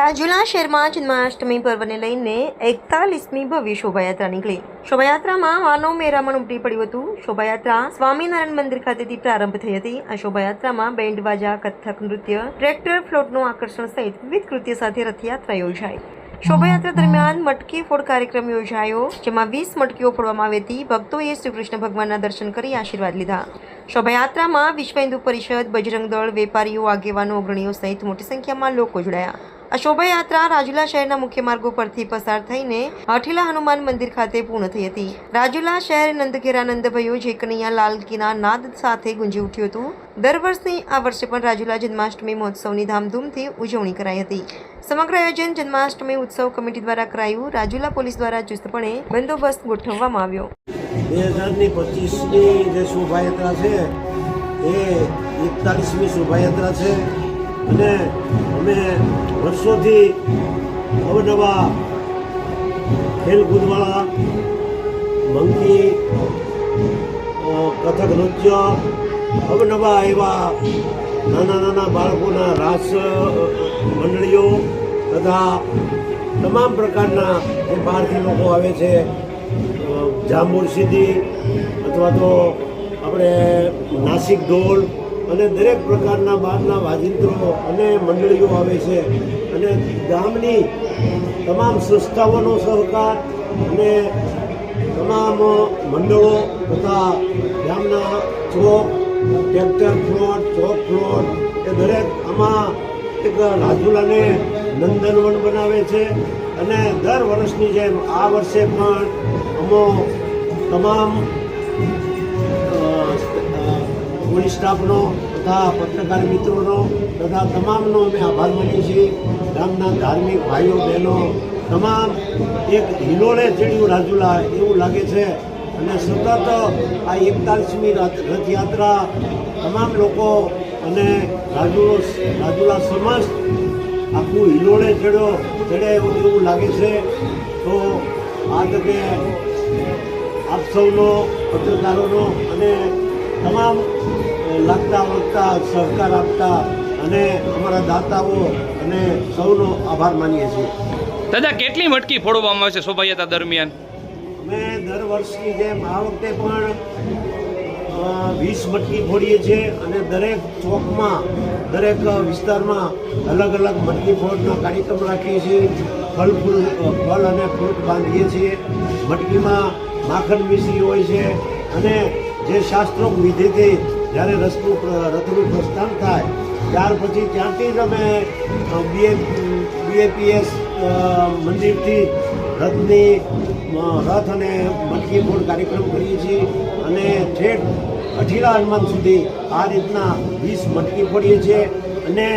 રાજુલા શહેરમાં જન્માષ્ટમી પર્વને લઈને એકતાલીસમી ભવ્ય શોભાયાત્રા નીકળી. શોભાયાત્રામાં માનવ મેરામણ ઉમટી પડ્યું હતું. શોભાયાત્રા સ્વામિનારાયણ મંદિર ખાતેથી પ્રારંભ થઈ હતી. આ શોભાયાત્રામાં બેન્ડ બાજા કથક, નૃત્ય, ટ્રેક્ટર ફ્લોટનું આકર્ષણ સહિત વિવિધ કૃત્ય સાથે રથયાત્રા યોજાઈ. શોભાયાત્રા દરમિયાન મટકી ફોડ કાર્યક્રમ યોજાયો, જેમાં વીસ મટકીઓ ફોડવામાં આવી હતી. ભક્તોએ શ્રી કૃષ્ણ ભગવાનના દર્શન કરી આશીર્વાદ લીધા. શોભાયાત્રામાં વિશ્વ હિન્દુ પરિષદ, બજરંગ દળ, વેપારીઓ, આગેવાનો, અગ્રણીઓ સહિત મોટી સંખ્યામાં લોકો જોડાયા. આ શોભાયાત્રા રાજુલા શહેરના મુખ્ય માર્ગો પરથી પસાર થઈને હઠીલા હનુમાન મંદિર ખાતે પૂર્ણ થઈ હતી. રાજુલા શહેર નંદઘેરા નંદભયો જે કનૈયા લાલકીના નાદ સાથે ગુંજી ઉઠ્યું હતું. દર વર્ષની આ વર્ષે પણ રાજુલા જન્માષ્ટમી મહોત્સવની ધામધૂમથી ઉજવણી કરાઈ હતી. સમગ્ર આયોજન જન્માષ્ટમી ઉત્સવ કમિટી દ્વારા કરાયું. રાજુલા પોલીસ દ્વારા ચુસ્તપણે બંદોબસ્ત ગોઠવવામાં આવ્યો. બે હજારની પચીસની જે શોભાયાત્રા છે, એ એકતાલીસમી શોભાયાત્રા છે. અને અમે વર્ષોથી અવનવા ખેલકૂદવાળા, મંકી કથક નૃત્ય અવનવા એવા નાના નાના બાળકોના રાસ મંડળીઓ તથા તમામ પ્રકારના જે બહારથી લોકો આવે છે જાંબુર સીધી અથવા તો આપણે નાસિક ઢોલ અને દરેક પ્રકારના બહારના વાજિંત્રો અને મંડળીઓ આવે છે. અને ગામની તમામ સંસ્થાઓનો સહકાર અને તમામ મંડળો તથા ગામના ચોક ટ્રેક્ટર ફ્લોટ ચોક ફ્લોટ, એ દરેક આમાં એક રાજુલાને નંદનવન બનાવે છે. અને દર વર્ષની જેમ આ વર્ષે પણ અમો તમામ પોલીસ સ્ટાફનો તથા પત્રકાર મિત્રોનો તથા તમામનો અમે આભાર માનીએ છીએ. ગામના ધાર્મિક ભાઈઓ, બહેનો, તમામ એક હિલોળે ચડ્યું રાજુલા એવું લાગે છે. અને સતત આ એકતાલીસમી રથ- રથયાત્રા તમામ લોકો અને રાજુલો, રાજુલા સમસ્ત આખું હિલોળે ચડ્યો, ચડે એવું લાગે છે. તો આ તકે આપ સૌનો, પત્રકારોનો અને લાગતા વળગતા સહકાર આપતા અને અમારા દાતાઓ અને સૌનો આભાર માનીએ છીએ. દાદા કેટલી મટકી ફોડવામાં આવે છે શોભાયાત્રા દરમિયાન? અમે દર વર્ષની જેમ આ વખતે પણ વીસ મટકી ફોડીએ છીએ અને દરેક ચોકમાં દરેક વિસ્તારમાં અલગ અલગ મટકી ફોડનો કાર્યક્રમ રાખીએ છીએ. ફળ ફૂલ ફળ અને ફ્રૂટ બાંધીએ છીએ. મટકીમાં માખણ મિશ્રી હોય છે અને જે શાસ્ત્રોક વિધિથી જ્યારે રસનું રથનું પ્રસ્થાન થાય, ત્યાર પછી ત્યાંથી જ અમે બીએ બીએપીએસ મંદિરથી રથની રથ અને મટકી ફોડ કાર્યક્રમ કરીએ છીએ. અને ઠેઠ અઠીલા હનુમાન સુધી આ રીતના વીસ મટકી ફોડીએ છીએ. અને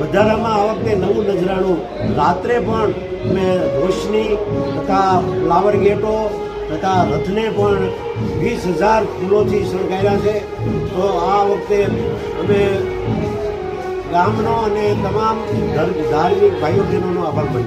વધારામાં આ વખતે નવું નજરાણું. રાત્રે પણ અમે રોશની તથા ફ્લાવર ગેટો તથા રથને પણ વીસ હજાર ફૂલોથી શણગાર્યા છે. તો આ વખતે અમે ગામનો અને તમામ ધાર્મિક ભાઈઓ બહેનોનો આભાર માનીએ